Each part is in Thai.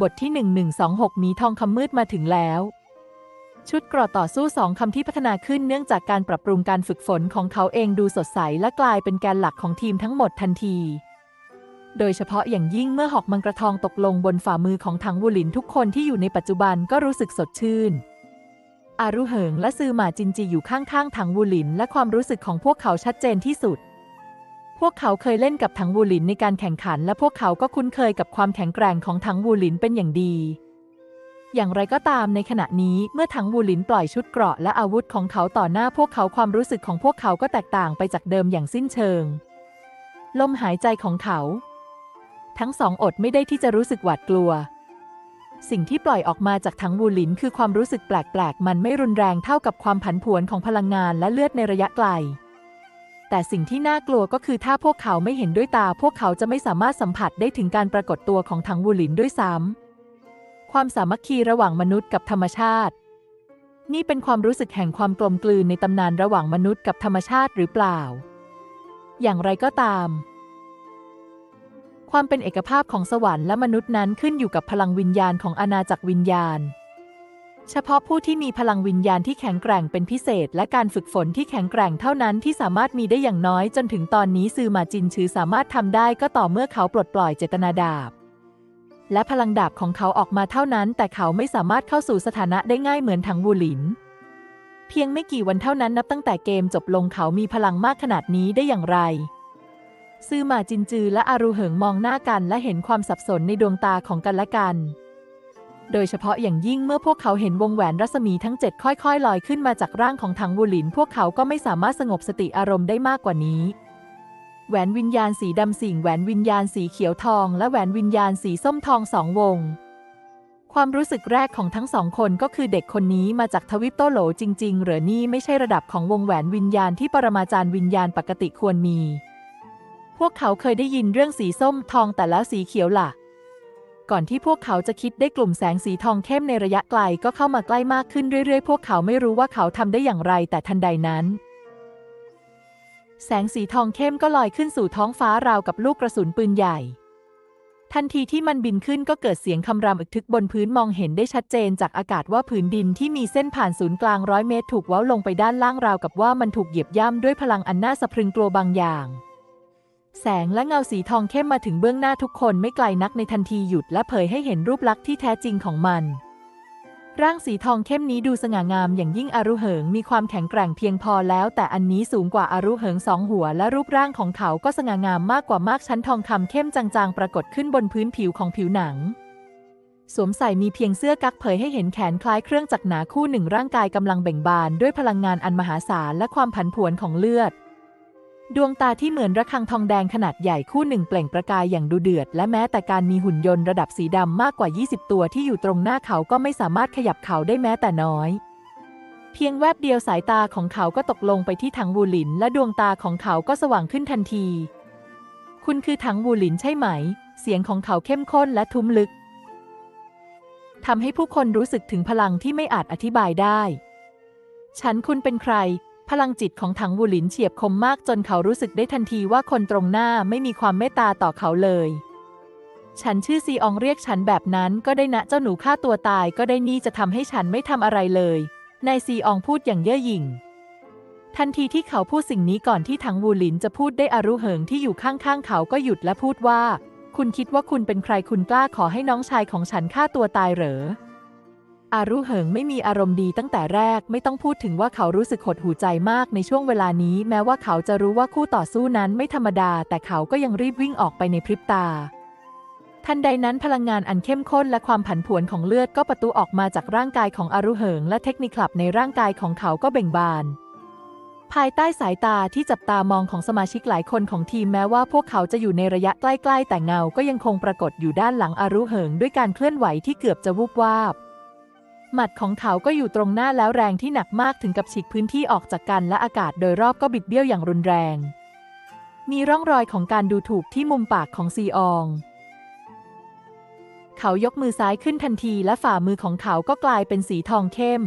บทที่ 1126 มีทองคำมืดมาถึงแล้ว ชุดเกราะต่อสู้สองคำที่พัฒนาขึ้นเนื่องจากการปรับปรุงการฝึกฝนของเขาเองดูสดใสและกลายเป็นแกนหลักของทีมทั้งหมดทันที โดยเฉพาะอย่างยิ่งเมื่อหอกมังกรทองตกลงบนฝ่ามือของถังวูหลินทุกคนที่อยู่ในปัจจุบันก็รู้สึกสดชื่น อารุเหิงและซือหมาจินจีอยู่ข้างๆถังวูหลิน และความรู้สึกของพวกเขาชัดเจนที่สุด พวกเขาเคยเล่นกับถังวูหลินในการแข่งขัน และพวกเขาก็คุ้นเคยกับความแข็งแกร่งของถังวูหลินเป็นอย่างดี อย่างไรก็ตามในขณะนี้เมื่อถังวูหลินปล่อยชุดเกราะและอาวุธของเขาต่อหน้าพวกเขาความรู้สึกของพวกเขาก็แตกต่างไปจากเดิมอย่างสิ้นเชิง ลมหายใจของเขา ทั้งสองอดไม่ได้ที่จะรู้สึกหวาดกลัวสิ่งที่ปล่อยออกมาจากถังวูหลินคือความรู้สึกแปลกๆ มันไม่รุนแรงเท่ากับความผันผวนของพลังงานและเลือดในระยะไกล แต่สิ่งที่น่ากลัวก็คือถ้าพวกเขาไม่เห็นด้วยตา พวกเขาจะไม่สามารถสัมผัสได้ถึงการปรากฏตัวของถังวูหลินด้วยซ้ำความสามัคคีระหว่างมนุษย์กับธรรมชาติ นี่เป็นความรู้สึกแห่งความกลมกลืนในตำนานระหว่างมนุษย์กับธรรมชาติหรือเปล่า อย่างไรก็ตาม ความเป็นเอกภาพของสวรรค์และมนุษย์นั้นขึ้นอยู่กับพลังวิญญาณของอาณาจักรวิญญาณ เฉพาะผู้ที่มีพลังวิญญาณที่แข็งแกร่งเป็นพิเศษ และการฝึกฝนที่แข็งแกร่งเท่านั้นที่สามารถมีได้อย่างน้อยจนถึงตอนนี้ซือมาจินชือสามารถทำได้ก็ต่อเมื่อเขาปลดปล่อยเจตนาดาบ และพลังดาบของเขาออกมาเท่านั้น แต่เขาไม่สามารถเข้าสู่สถานะได้ง่ายเหมือนถังบูหลิน เพียงไม่กี่วันเท่านั้นนับตั้งแต่เกมจบลงเขามีพลังมากขนาดนี้ได้อย่างไรซือมาจินจือและอารูเหิงมองหน้ากันและเห็นความสับสนในดวงตาของกันและกัน โดยเฉพาะอย่างยิ่งเมื่อพวกเขาเห็นวงแหวนรัศมีทั้งเจ็ดค่อยๆ ลอยขึ้นมาจากร่างของถังวูหลิน พวกเขาก็ไม่สามารถสงบสติอารมณ์ได้มากกว่านี้ แหวนวิญญาณสีดำสิ่งแหวนวิญญาณสีเขียวทอง และแหวนวิญญาณสีส้มทองสองวง ความรู้สึกแรกของทั้งสองคนก็คือเด็กคนนี้มาจากทวิปโตโหลจริง ๆ หรือนี่ไม่ใช่ระดับของวงแหวนวิญญาณที่ปรมาจารย์วิญญาณปกติควรมี พวกเขาเคยได้ยินเรื่องสีส้มทองแต่แล้วสีเขียวล่ะ ก่อนที่พวกเขาจะคิดได้กลุ่มแสงสีทองเข้มในระยะไกลก็เข้ามาใกล้มากขึ้นเรื่อยๆ พวกเขาไม่รู้ว่าเขาทำได้อย่างไรแต่ทันใดนั้น แสงสีทองเข้มก็ลอยขึ้นสู่ท้องฟ้าราวกับลูกกระสุนปืนใหญ่ ทันทีที่มันบินขึ้นก็เกิดเสียงคำรามอึกทึกบนพื้นมองเห็นได้ชัดเจนจากอากาศว่าผืนดินที่มีเส้นผ่านศูนย์กลางร้อยเมตร ถูกเว้าลงไปด้านล่างราวกับว่ามันถูกเหยียบย่ำด้วยพลังอันน่าสะพรึงกลัวบางอย่าง แสงและเงาสีทองเข้มมาถึงเบื้องหน้าทุกคนไม่ไกลนักในทันทีหยุดและเผยให้เห็นรูปลักษณ์ที่แท้จริงของมัน ร่างสีทองเข้มนี้ดูสง่างามอย่างยิ่งอารุเหิงมีความแข็งแกร่งเพียงพอแล้ว แต่อันนี้สูงกว่าอารุเหิงสองหัว และรูปร่างของเขาก็สง่างามมากกว่ามากชั้นทองคำเข้มจางๆ ปรากฏขึ้นบนพื้นผิวของผิวหนัง สวมใส่มีเพียงเสื้อกั๊กเผยให้เห็นแขนคล้ายเครื่องจักรหนาคู่หนึ่งร่างกายกำลังเบ่งบานด้วยพลังงานอันมหาศาลและความผันผวนของเลือด ดวงตาที่เหมือนระฆังทองแดงขนาดใหญ่คู่หนึ่งเปล่งประกายอย่างดูเดือด และแม้แต่การมีหุ่นยนต์ระดับสีดำมากกว่า 20 ตัวที่อยู่ตรงหน้าเขาก็ไม่สามารถขยับเขาได้แม้แต่น้อย เพียงแวบเดียวสายตาของเขาก็ตกลงไปที่ถังวูหลิน และดวงตาของเขาก็สว่างขึ้นทันที คุณคือถังวูหลินใช่ไหม เสียงของเขาเข้มข้นและทุ้มลึกทำให้ผู้คนรู้สึกถึงพลังที่ไม่อาจอธิบายได้ ฉันคุณเป็นใคร พลังจิตของถังวูหลินเฉียบคมมากจนเขารู้สึกได้ทันทีว่าคนตรงหน้าไม่มีความเมตตาต่อเขาเลย ฉันชื่อซีอองเรียกฉันแบบนั้นก็ได้นะเจ้าหนูฆ่าตัวตายก็ได้นี่จะทำให้ฉันไม่ทำอะไรเลย นายซีอองพูดอย่างเย่อหยิ่ง ทันทีที่เขาพูดสิ่งนี้ก่อนที่ถังวูหลินจะพูดได้อารุเหิงที่อยู่ข้างๆเขาก็หยุดและพูดว่า คุณคิดว่าคุณเป็นใครคุณกล้าขอให้น้องชายของฉันฆ่าตัวตายเหรอ อารุเหิงไม่มีอารมณ์ดีตั้งแต่แรกไม่ต้องพูดถึงว่าเขารู้สึกหดหูใจมากในช่วงเวลานี้ แม้ว่าเขาจะรู้ว่าคู่ต่อสู้นั้นไม่ธรรมดา แต่เขาก็ยังรีบวิ่งออกไปในพริบตา ทันใดนั้นพลังงานอันเข้มข้นและความผันผวนของเลือดก็ประตูออกมาจากร่างกายของอารุเหิง และเทคนิคลับในร่างกายของเขาก็เบ่งบานภายใต้สายตาที่จับตามองของสมาชิกหลายคนของทีมแม้ว่าพวกเขาจะอยู่ในระยะใกล้ ๆ แต่เงาก็ยังคงปรากฏอยู่ด้านหลังอารุเหิง ด้วยการเคลื่อนไหวที่เกือบจะวูบวาบ หมัดของเขาก็อยู่ตรงหน้าแล้วแรงที่หนักมากถึงกับฉีกพื้นที่ออกจากกันและอากาศโดยรอบก็บิดเบี้ยวอย่างรุนแรง มีร่องรอยของการดูถูกที่มุมปากของซีออง เขายกมือซ้ายขึ้นทันทีและฝ่ามือของเขาก็กลายเป็นสีทองเข้ม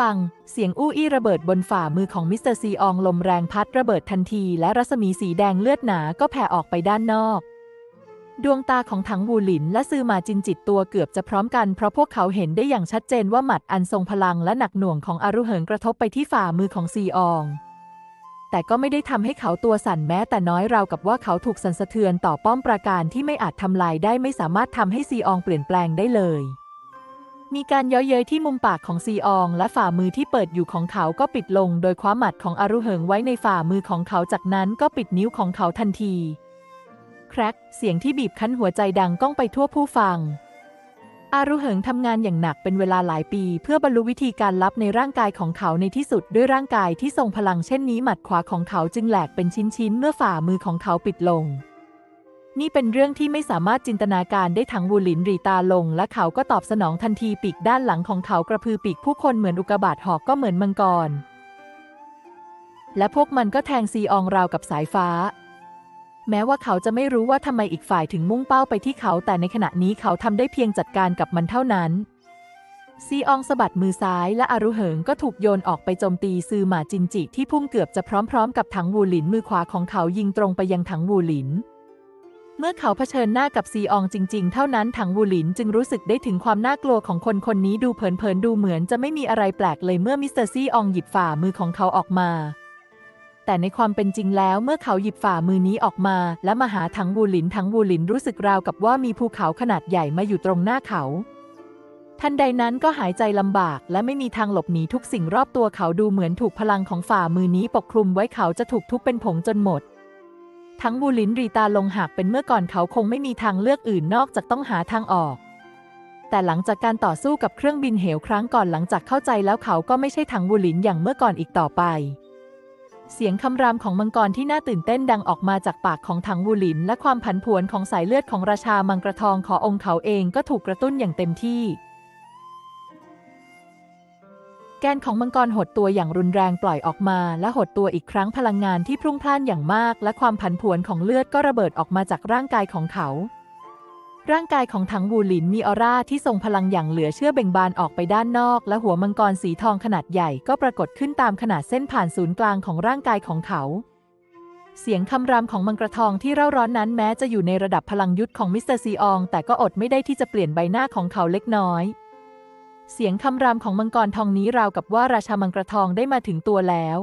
ปัง เสียงอู้อี้ระเบิดบนฝ่ามือของมิสเตอร์ซีอองลมแรงพัดระเบิดทันทีและรัศมีสีแดงเลือดหนาก็แผ่ออกไปด้านนอก ดวงตาของถังวูหลินและซือมาจินจิตตัวเกือบจะพร้อมกันเพราะพวกเขาเห็นได้อย่างชัดเจนว่าหมัดอันทรงพลังและหนักหน่วงของอารุเหิงกระทบไปที่ฝ่ามือของซีออง แต่ก็ไม่ได้ทำให้เขาตัวสั่นแม้แต่น้อยราวกับว่าเขาถูกสั่นสะเทือนต่อป้อมปราการที่ไม่อาจทำลายได้ไม่สามารถทำให้ซีอองเปลี่ยนแปลงได้เลย มีการย้อยเย้ยที่มุมปากของซีอองและฝ่ามือที่เปิดอยู่ของเขาก็ปิดลง โดยคว้าหมัดของอารุเหิงไว้ในฝ่ามือของเขาจากนั้นก็ปิดนิ้วของเขาทันที แครกเสียงที่บีบคั้นหัวใจดังก้องไปทั่วผู้ฟัง อารุเหิงทำงานอย่างหนักเป็นเวลาหลายปี เพื่อบรรลุวิธีการลับในร่างกายของเขาในที่สุดด้วยร่างกายที่ทรงพลังเช่นนี้หมัดขวาของเขาจึงแหลกเป็นชิ้นๆเมื่อฝ่ามือของเขาปิดลง นี่เป็นเรื่องที่ไม่สามารถจินตนาการได้ทั้งวูหลินรีตาลง และเขาก็ตอบสนองทันทีปีกด้านหลังของเขากระพือปีกผู้คนเหมือนอุกบาตหอกก็เหมือนมังกรและพวกมันก็แทงซีอองราวกับสายฟ้า แม้ว่าเขาจะไม่รู้ว่าทำไมอีกฝ่ายถึงมุ่งเป้าไปที่เขา แต่ในขณะนี้เขาทำได้เพียงจัดการกับมันเท่านั้น ซีอองสะบัดมือซ้ายและอารุเหิงก็ถูกโยนออกไปโจมตีซือหมาจินจิที่พุ่งเกือบจะพร้อมๆ กับถังวูหลินมือขวาของเขายิงตรงไปยังถังวูหลิน เมื่อเขาเผชิญหน้ากับซีอองจริง ๆ เท่านั้นถังวูหลินจึงรู้สึกได้ถึงความน่ากลัวของคนคนนี้ดูเผินๆดูเหมือนจะไม่มีอะไรแปลกเลยเมื่อมิสเตอร์ซีอองหยิบฝ่ามือของเขาออกมา แต่ในความเป็นจริงแล้วเมื่อเขาหยิบฝ่ามือนี้ออกมา และมาหาถังวูหลินถังวูหลินรู้สึกราวกับว่ามีภูเขาขนาดใหญ่มาอยู่ตรงหน้าเขาทันใดนั้นก็หายใจลำบากและไม่มีทางหลบหนีทุกสิ่งรอบตัวเขาดูเหมือนถูกพลังของฝ่ามือนี้ปกคลุมไว้เขาจะถูกทุบเป็นผงจนหมด ทั้งบูลินรีตาลงหักเป็นเมื่อก่อนเขาคงไม่มีทางเลือกอื่นนอกจากต้องหาทางออก แต่หลังจากการต่อสู้กับเครื่องบินเหวครั้งก่อนหลังจากเข้าใจแล้วเขาก็ไม่ใช่ถังบูลินอย่างเมื่อก่อนอีกต่อไป เสียงคำรามของมังกรที่น่าตื่นเต้นดังออกมาจากปากของถังบูลิน และความผันผวนของสายเลือดของราชามังกรทองขอองค์เขาเองก็ถูกกระตุ้นอย่างเต็มที่ แกนของมังกรหดตัวอย่างรุนแรงปล่อยออกมา และหดตัวอีกครั้งพลังงานที่พรุ่งพล่านอย่างมาก และความผันผวนของเลือดก็ระเบิดออกมาจากร่างกายของเขา ร่างกายของถังวูหลินมีออร่าที่ทรงพลังอย่างเหลือเชื่อเบ่งบานออกไปด้านนอก และหัวมังกรสีทองขนาดใหญ่ก็ปรากฏขึ้นตามขนาดเส้นผ่านศูนย์กลางของร่างกายของเขา เสียงคำรามของมังกรทองที่เร่าร้อนนั้นแม้จะอยู่ในระดับพลังยุทธของมิสเตอร์ซีออง แต่ก็อดไม่ได้ที่จะเปลี่ยนใบหน้าของเขาเล็กน้อย เสียงคำรามของมังกรทองนี้ราวกับว่าราชามังกรทองได้มาถึงตัวแล้ว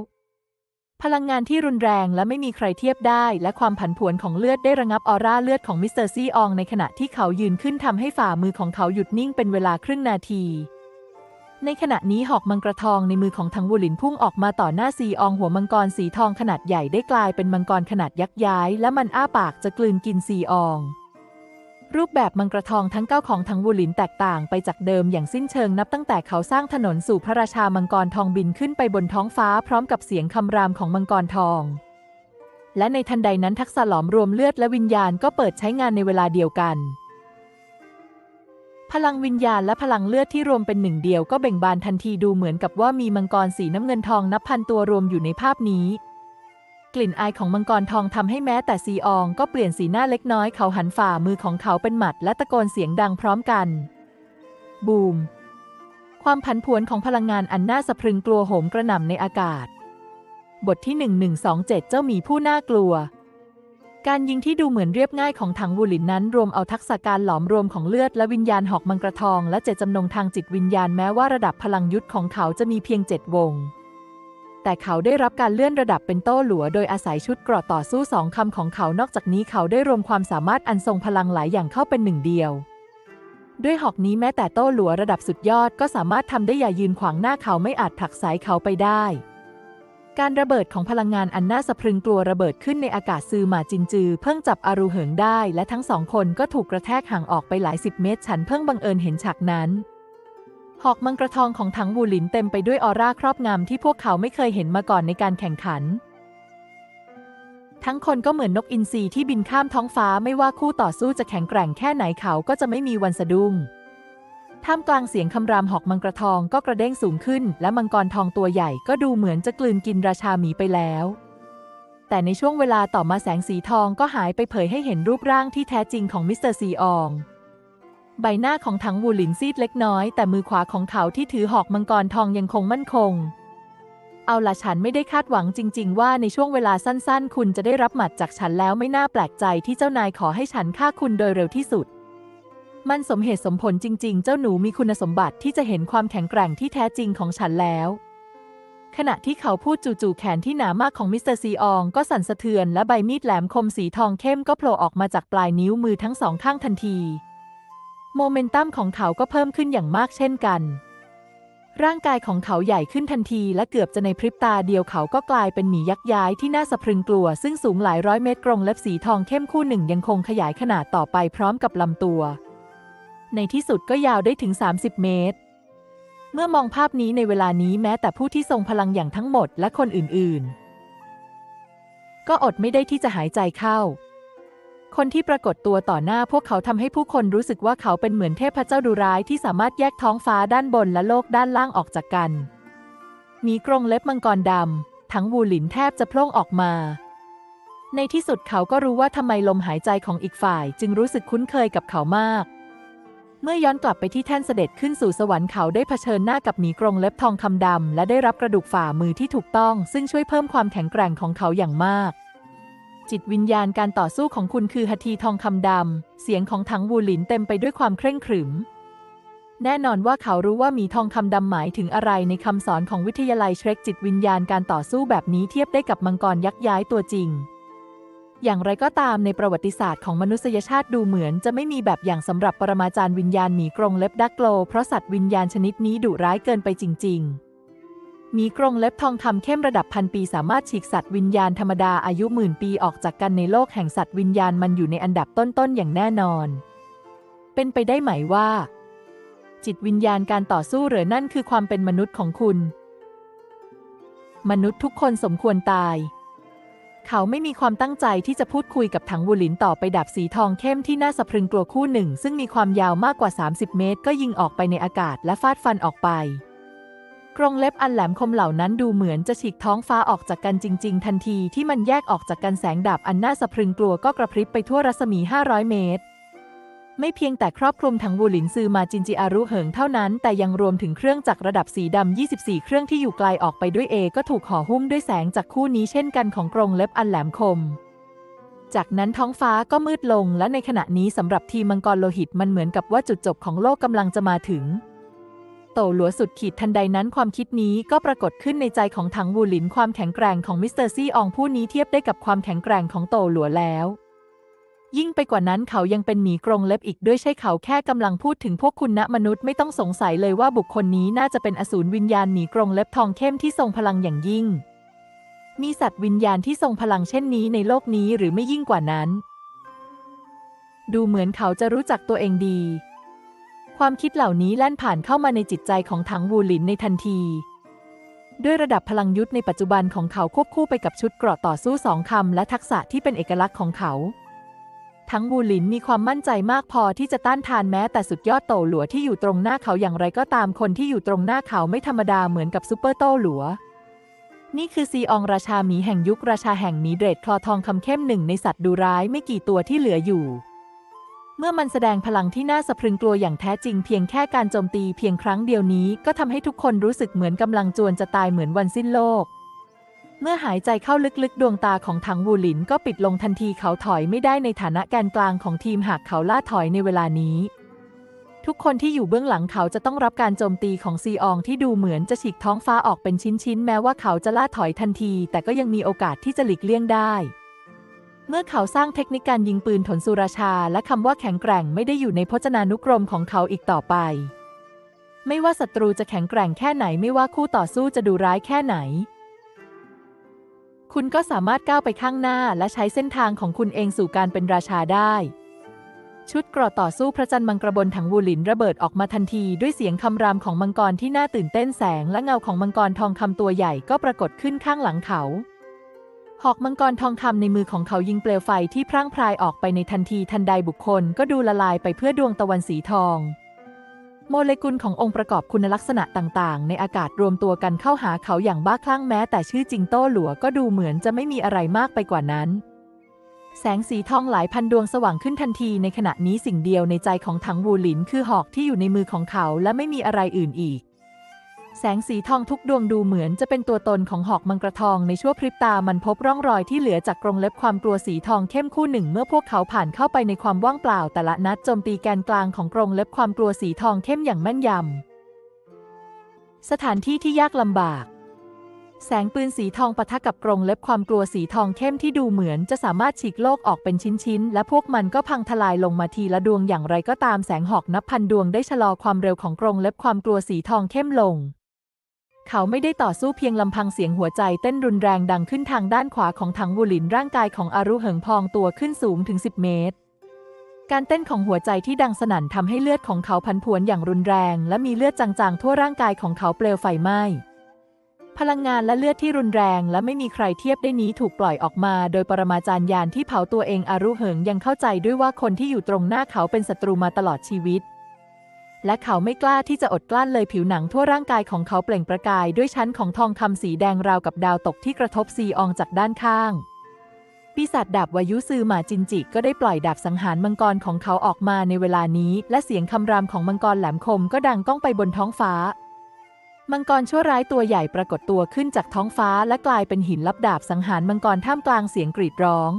พลังงานที่รุนแรงและไม่มีใครเทียบได้ และความผันผวนของเลือดได้ระงับออร่าเลือดของมิสเตอร์ซีอองในขณะที่เขายืนขึ้นทำให้ฝ่ามือของเขาหยุดนิ่งเป็นเวลาครึ่งนาที ในขณะนี้หอกมังกรทองในมือของทังวูหลินพุ่งออกมาต่อหน้าซีอองหัวมังกรสีทองขนาดใหญ่ได้กลายเป็นมังกรขนาดยักษ์ย้าย และมันอ้าปากจะกลืนกินซีออง รูปแบบมังกรทองทั้งเก้าของทั้งวูหลินแตกต่างไปจากเดิมอย่างสิ้นเชิงนับตั้งแต่เขาสร้างถนนสู่พระราชามังกรทองบินขึ้นไปบนท้องฟ้าพร้อมกับเสียงคำรามของมังกรทอง และในทันใดนั้นทักษะหลอมรวมเลือดและวิญญาณก็เปิดใช้งานในเวลาเดียวกัน พลังวิญญาณและพลังเลือดที่รวมเป็นหนึ่งเดียวก็เบ่งบานทันทีดูเหมือนกับว่ามีมังกรสีน้ำเงินทองนับพันตัวรวมอยู่ในภาพนี้ กลิ่นอายของมังกรทองทำให้แม้แต่ซีอองก็เปลี่ยนสีหน้าเล็กน้อยเขาหันฝ่ามือของเขาเป็นหมัดและตะโกนเสียงดังพร้อมกัน บูม ความผันผวนของพลังงานอันน่าสะพรึงกลัวโหมกระหน่ำในอากาศ บทที่ 1127 เจ้าหมีผู้น่ากลัว การยิงที่ดูเหมือนเรียบง่ายของถังวูหลินนั้น รวมเอาทักษะการหลอมรวมของเลือดและวิญญาณหอกมังกรทอง และเจตจำนงทางจิตวิญญาณแม้ว่าระดับพลังยุทธของเขาจะมีเพียงเจ็ดวง แต่เขาได้รับการเลื่อนระดับเป็นโต้หลัว โดยอาศัยชุดเกราะต่อสู้สองคำของเขา นอกจากนี้เขาได้รวมความสามารถอันทรงพลังหลายอย่างเข้าเป็นหนึ่งเดียว ด้วยหอกนี้แม้แต่โต้หลัวระดับสุดยอดก็สามารถทำได้อย่ายืนขวางหน้าเขาไม่อาจผลักไสเขาไปได้ การระเบิดของพลังงานอันน่าสะพรึงกลัวระเบิดขึ้นในอากาศซือหมาจินจือ เพิ่งจับอารูเหิงได้ และทั้งสองคนก็ถูกกระแทกห่างออกไปหลายสิบเมตร ฉันเพิ่งบังเอิญเห็นฉากนั้น หอกมังกรทองของถังวูหลินเต็มไปด้วยออร่าครอบงำที่พวกเขาไม่เคยเห็นมาก่อนในการแข่งขัน ทั้งคนก็เหมือนนกอินทรีที่บินข้ามท้องฟ้าไม่ว่าคู่ต่อสู้จะแข็งแกร่งแค่ไหนเขาก็จะไม่มีวันสะดุ้งท่ามกลางเสียงคำรามหอกมังกรทองก็กระเด้งสูงขึ้น และมังกรทองตัวใหญ่ก็ดูเหมือนจะกลืนกินราชาหมีไปแล้ว แต่ในช่วงเวลาต่อมาแสงสีทองก็หายไปเผยให้เห็นรูปร่างที่แท้จริงของมิสเตอร์ซีออง ใบหน้าของถังวูหลินซีดเล็กน้อย แต่มือขวาของเขาที่ถือหอกมังกรทองยังคงมั่นคง เอาละฉันไม่ได้คาดหวังจริง ๆ ว่าในช่วงเวลาสั้น ๆ คุณจะได้รับหมัดจากฉันแล้วไม่น่าแปลกใจที่เจ้านายขอให้ฉันฆ่าคุณโดยเร็วที่สุด มันสมเหตุสมผลจริง ๆ เจ้าหนูมีคุณสมบัติที่จะเห็นความแข็งแกร่งที่แท้จริงของฉันแล้วขณะที่เขาพูดจู่ๆแขนที่หนามากของมิสเตอร์ซีอองก็สั่นสะเทือนและใบมีดแหลมคมสีทองเข้มก็โผล่ออกมาจากปลายนิ้วมือทั้งสองข้างทันที โมเมนตัมของเขาก็เพิ่มขึ้นอย่างมากเช่นกัน ร่างกายของเขาใหญ่ขึ้นทันทีและเกือบจะในพริบตาเดียวเขาก็กลายเป็นหมียักษ์ย้ายที่น่าสะพรึงกลัว ซึ่งสูงหลายร้อยเมตรกรงเล็บสีทองเข้มคู่หนึ่งยังคงขยายขนาดต่อไปพร้อมกับลำตัว ในที่สุดก็ยาวได้ถึง 30 เมตร เมื่อมองภาพนี้ในเวลานี้แม้แต่ผู้ที่ทรงพลังอย่างทั้งหมดและคนอื่นๆ ก็อดไม่ได้ที่จะหายใจเข้า คนที่ปรากฏตัวต่อหน้าพวกเขาทำให้ผู้คนรู้สึกว่าเขาเป็นเหมือนเทพเจ้าดุร้ายที่สามารถแยกท้องฟ้าด้านบนและโลกด้านล่างออกจากกัน มีกรงเล็บมังกรดำทั้งวูหลินแทบจะโพล่งออกมา ในที่สุดเขาก็รู้ว่าทำไมลมหายใจของอีกฝ่าย จึงรู้สึกคุ้นเคยกับเขามาก เมื่อย้อนกลับไปที่แท่นเสด็จขึ้นสู่สวรรค์เขาได้เผชิญหน้ากับหมีกรงเล็บทองคำดำและได้รับกระดูกฝ่ามือที่ถูกต้อง ซึ่งช่วยเพิ่มความแข็งแกร่งของเขาอย่างมาก จิตวิญญาณการต่อสู้ของคุณคือฮัตทีทองคำดำ เสียงของถังวูหลินเต็มไปด้วยความเคร่งขรึม แน่นอนว่าเขารู้ว่ามีทองคำดำหมายถึงอะไรในคำสอนของวิทยาลัยเชรกจิตวิญญาณการต่อสู้แบบนี้เทียบได้กับมังกรยักษ์ย้ายตัวจริง อย่างไรก็ตามในประวัติศาสตร์ของมนุษยชาติดูเหมือนจะไม่มีแบบอย่างสำหรับปรมาจารย์วิญญาณหมีกรงเล็บดักโกลเพราะสัตว์วิญญาณชนิดนี้ดุร้ายเกินไปจริง ๆ มีกรงเล็บทองคำเข้มระดับพันปีสามารถฉีกสัตว์วิญญาณธรรมดาอายุหมื่นปีออกจากกันในโลกแห่งสัตว์วิญญาณมันอยู่ในอันดับต้นๆอย่างแน่นอน เป็นไปได้ไหมว่า จิตวิญญาณการต่อสู้หรือนั่นคือความเป็นมนุษย์ของคุณ มนุษย์ทุกคนสมควรตาย เขาไม่มีความตั้งใจที่จะพูดคุยกับถังวูหลินต่อไปดาบสีทองเข้มที่น่าสะพรึงกลัวคู่หนึ่ง ซึ่งมีความยาวมากกว่า 30 เมตร ก็ยิงออกไปในอากาศและฟาดฟันออกไป กรงเล็บอันแหลมคมเหล่านั้นดูเหมือนจะฉีกท้องฟ้าออกจากกันจริง ๆ ทันทีที่มันแยกออกจากกันแสงดาบอันน่าสะพรึงกลัวก็กระพริบไปทั่วรัศมี 500 เมตร ไม่เพียงแต่ครอบคลุมถังวูหลินซือมาจินจิอารุเหิงเท่านั้น แต่ยังรวมถึงเครื่องจักรระดับสีดำ 24 เครื่องที่อยู่ไกลออกไปด้วยเอ ก็ถูกห่อหุ้มด้วยแสงจากคู่นี้เช่นกันของกรงเล็บอันแหลมคมจากนั้นท้องฟ้าก็มืดลงและในขณะนี้สำหรับทีมมังกรโลหิตมันเหมือนกับว่าจุดจบของโลกกำลังจะมาถึง โตหลัวสุดขีดทันใดนั้นความคิดนี้ก็ปรากฏขึ้นในใจของถังวูหลินความแข็งแกร่งของมิสเตอร์ซี่อองผู้นี้เทียบได้กับความแข็งแกร่งของโตหลัวแล้ว ยิ่งไปกว่านั้นเขายังเป็นหมีกรงเล็บอีกด้วยใช่เขาแค่กำลังพูดถึงพวกคุณณมนุษย์ไม่ต้องสงสัยเลยว่าบุคคลนี้น่าจะเป็นอสูรวิญญาณหมีกรงเล็บทองเข้มที่ทรงพลังอย่างยิ่ง มีสัตว์วิญญาณที่ทรงพลังเช่นนี้ในโลกนี้หรือไม่ยิ่งกว่านั้น ดูเหมือนเขาจะรู้จักตัวเองดี ความคิดเหล่านี้แล่นผ่านเข้ามาในจิตใจของถังวูหลินในทันที ด้วยระดับพลังยุทธในปัจจุบันของเขาควบคู่ไปกับชุดเกราะต่อสู้สองคำและทักษะที่เป็นเอกลักษณ์ของเขาทั้งวูหลินมีความมั่นใจมากพอที่จะต้านทานแม้แต่สุดยอดโตหลัวที่อยู่ตรงหน้าเขาอย่างไรก็ตามคนที่อยู่ตรงหน้าเขาไม่ธรรมดาเหมือนกับซูเปอร์โตหลัว นี่คือซีอองราชาหมีแห่งยุคราชาแห่งหมีเดรดคลอทองคำเข้มหนึ่งในสัตว์ดูร้ายไม่กี่ตัวที่เหลืออยู่ เมื่อมันแสดงพลังที่น่าสะพรึงกลัวอย่างแท้จริงเพียงแค่การโจมตีเพียงครั้งเดียวนี้ก็ทำให้ทุกคนรู้สึกเหมือนกำลังจวนจะตายเหมือนวันสิ้นโลก เมื่อหายใจเข้าลึกๆ ดวงตาของถังวูหลินก็ปิดลงทันทีเขาถอยไม่ได้ในฐานะแกนกลางของทีมหากเขาล่าถอยในเวลานี้ ทุกคนที่อยู่เบื้องหลังเขาจะต้องรับการโจมตีของซีอองที่ดูเหมือนจะฉีกท้องฟ้าออกเป็นชิ้นๆแม้ว่าเขาจะล่าถอยทันที แต่ก็ยังมีโอกาสที่จะหลีกเลี่ยงได้ เมื่อเขาสร้างเทคนิคการยิงปืนถนสุราชา และคำว่าแข็งแกร่งไม่ได้อยู่ในพจนานุกรมของเขาอีกต่อไป ไม่ว่าศัตรูจะแข็งแกร่งแค่ไหนไม่ว่าคู่ต่อสู้จะดูร้ายแค่ไหน คุณก็สามารถก้าวไปข้างหน้าและใช้เส้นทางของคุณเองสู่การเป็นราชาได้ ชุดเกราะต่อสู้พระจันทร์มังกรบนถังวูหลินระเบิดออกมาทันทีด้วยเสียงคำรามของมังกรที่น่าตื่นเต้นแสงและเงาของมังกรทองคำตัวใหญ่ก็ปรากฏขึ้นข้างหลังเขา หอกมังกรทองคำในมือของเขายิงเปลวไฟที่พร่างพรายออกไปในทันทีทันใดบุคคลก็ดูละลายไปเพื่อดวงตะวันสีทอง โมเลกุลขององค์ประกอบคุณลักษณะต่างๆ ในอากาศรวมตัวกันเข้าหาเขาอย่างบ้าคลั่งแม้ แต่ชื่อจริงโต้หลัวก็ดูเหมือนจะไม่มีอะไรมากไปกว่านั้น แสงสีทองหลายพันดวงสว่างขึ้นทันทีในขณะนี้สิ่งเดียวในใจของถังวูหลิน คือหอกที่อยู่ในมือของเขาและไม่มีอะไรอื่นอีก แสงสีทองทุกดวงดูเหมือนจะเป็นตัวตนของหอกมังกรทองในชั่วพริบตามันพบร่องรอยที่เหลือจากกรงเล็บความกลัวสีทองเข้มคู่หนึ่งเมื่อพวกเขาผ่านเข้าไปในความว่างเปล่าแต่ละนัดโจมตีแกนกลางของกรงเล็บความกลัวสีทองเข้มอย่างแม่นยำ สถานที่ที่ยากลำบาก แสงปืนสีทองปะทะกับกรงเล็บความกลัวสีทองเข้มที่ดูเหมือนจะสามารถฉีกโลกออกเป็นชิ้นๆและพวกมันก็พังทลายลงมาทีละดวงอย่างไรก็ตามแสงหอกนับพันดวงได้ชะลอความเร็วของกรงเล็บความกลัวสีทองเข้มลง เขาไม่ได้ต่อสู้เพียงลำพังเสียงหัวใจเต้นรุนแรงดังขึ้นทางด้านขวาของถังวูหลินร่างกายของอารุเหิงพองตัวขึ้นสูงถึง 10 เมตร การเต้นของหัวใจที่ดังสนั่นทำให้เลือดของเขาพันผวนอย่างรุนแรง และมีเลือดจางๆทั่วร่างกายของเขาเปลวไฟไหม้พลังงานและเลือดที่รุนแรงและไม่มีใครเทียบได้นี้ถูกปล่อยออกมา โดยปรมาจารย์ยานที่เผาตัวเองอารุเหิงยังเข้าใจด้วยว่าคนที่อยู่ตรงหน้าเขาเป็นศัตรูมาตลอดชีวิต และเขาไม่กล้าที่จะอดกลั้นเลยผิวหนังทั่วร่างกายของเขาเปล่งประกายด้วยชั้นของทองคำสีแดงราวกับดาวตกที่กระทบซีอองจากด้านข้าง ปีศาจดาบวายุซือหมาจินจิก็ได้ปล่อยดาบสังหารมังกรของเขาออกมาในเวลานี้ และเสียงคำรามของมังกรแหลมคมก็ดังก้องไปบนท้องฟ้า มังกรชั่วร้ายตัวใหญ่ปรากฏตัวขึ้นจากท้องฟ้า และกลายเป็นหินลับดาบสังหารมังกรท่ามกลางเสียงกรีดร้อง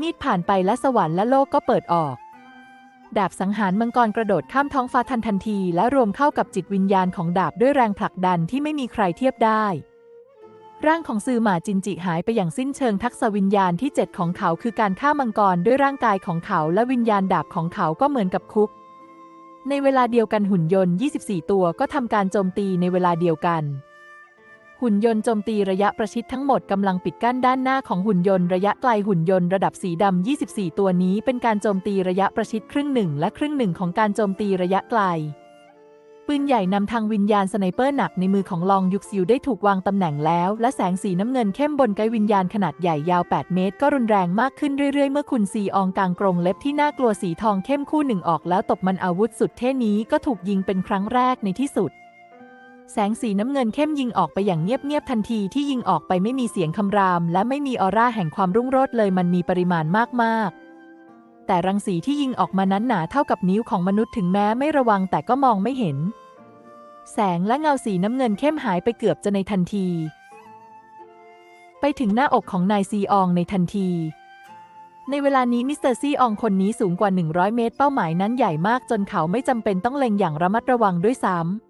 มีดผ่านไปและสวรรค์และโลกก็เปิดออก ดาบสังหารมังกรกระโดดข้ามท้องฟ้าทันทันที และรวมเข้ากับจิตวิญญาณของดาบด้วยแรงผลักดันที่ไม่มีใครเทียบได้ ร่างของซือหมาจินจิหายไปอย่างสิ้นเชิงทักษะวิญญาณที่เจ็ดของเขาคือการฆ่ามังกรด้วยร่างกายของเขา และวิญญาณดาบของเขาก็เหมือนกับคุก ในเวลาเดียวกันหุ่นยนต์ 24 ตัวก็ทำการโจมตีในเวลาเดียวกัน หุ่นยนต์โจมตีระยะประชิดทั้งหมดกำลังปิดกั้นด้านหน้าของหุ่นยนต์ระยะไกลหุ่นยนต์ระดับสีดำ 24 ตัวนี้เป็นการโจมตีระยะประชิดครึ่งหนึ่งและครึ่งหนึ่งของการโจมตีระยะไกล ปืนใหญ่นำทางวิญญาณสไนเปอร์หนักในมือของลองยุกซิวได้ถูกวางตำแหน่งแล้ว และแสงสีน้ำเงินเข้มบนไกวิญญาณขนาดใหญ่ยาว 8 เมตร ก็รุนแรงมากขึ้นเรื่อยๆ เมื่อคุณซีอองกลางกรงเล็บที่น่ากลัวสีทองเข้มคู่หนึ่งออกแล้วตบมันอาวุธสุดเท่นี้ก็ถูกยิงเป็นครั้งแรกในที่สุด แสงสีน้ำเงินเข้มยิงออกไปอย่างเงียบๆทันทีที่ยิงออกไปไม่มีเสียงคำราม และไม่มีออร่าแห่งความรุ่งโรจน์เลยมันมีปริมาณมากๆ แต่รังสีที่ยิงออกมานั้นหนาเท่ากับนิ้วของมนุษย์ถึงแม้ไม่ระวังแต่ก็มองไม่เห็น แสงและเงาสีน้ำเงินเข้มหายไปเกือบจะในทันที ไปถึงหน้าอกของนายซีอองในทันที ในเวลานี้มิสเตอร์ซีอองคนนี้สูงกว่า 100 เมตร เป้าหมายนั้นใหญ่มากจนเขาไม่จำเป็นต้องเล็งอย่างระมัดระวังด้วยซ้ำ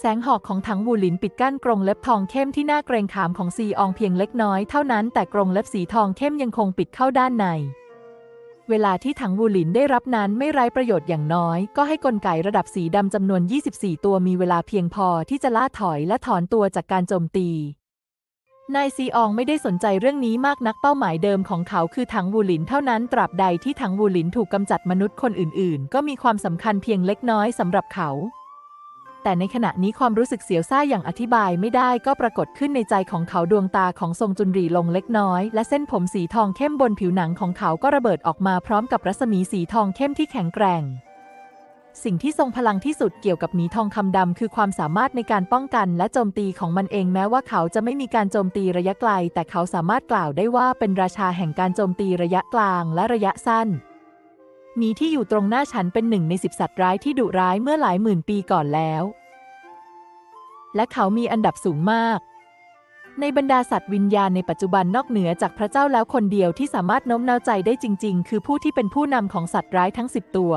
แสงหอกของถังวูหลินปิดกั้นกรงเล็บทองเข้มที่หน้าเกรงขามของซีอองเพียงเล็กน้อยเท่านั้นแต่กรงเล็บสีทองเข้มยังคงปิดเข้าด้านใน เวลาที่ถังวูหลินได้รับนั้นไม่ไร้ประโยชน์อย่างน้อย ก็ให้กลไกระดับสีดำจำนวน 24 ตัวมีเวลาเพียงพอที่จะล่าถอยและถอนตัวจากการโจมตีนายซีอองไม่ได้สนใจเรื่องนี้มากนักเป้าหมายเดิมของเขาคือถังวูหลินเท่านั้นตราบใดที่ถังวูหลินถูกกำจัดมนุษย์คนอื่นๆ ก็มีความสำคัญเพียงเล็กน้อยสำหรับเขา แต่ในขณะนี้ความรู้สึกเสียวซ่าอย่างอธิบายไม่ได้ก็ปรากฏขึ้นในใจของเขาดวงตาของทรงจุนรีลงเล็กน้อย และเส้นผมสีทองเข้มบนผิวหนังของเขาก็ระเบิดออกมาพร้อมกับรัศมีสีทองเข้มที่แข็งแกร่งสิ่งที่ทรงพลังที่สุดเกี่ยวกับหมีทองคำดำคือความสามารถในการป้องกันและโจมตีของมันเองแม้ว่าเขาจะไม่มีการโจมตีระยะไกล แต่เขาสามารถกล่าวได้ว่าเป็นราชาแห่งการโจมตีระยะกลางและระยะสั้น มีที่อยู่ตรงหน้าฉันเป็นหนึ่งในสิบสัตว์ร้ายที่ดุร้ายเมื่อหลายหมื่นปีก่อนแล้ว และเขามีอันดับสูงมาก ในบรรดาสัตว์วิญญาณในปัจจุบันนอกเหนือจากพระเจ้าแล้วคนเดียวที่สามารถโน้มน้าวใจได้จริง ๆ คือผู้ที่เป็นผู้นำของสัตว์ร้ายทั้งสิบตัว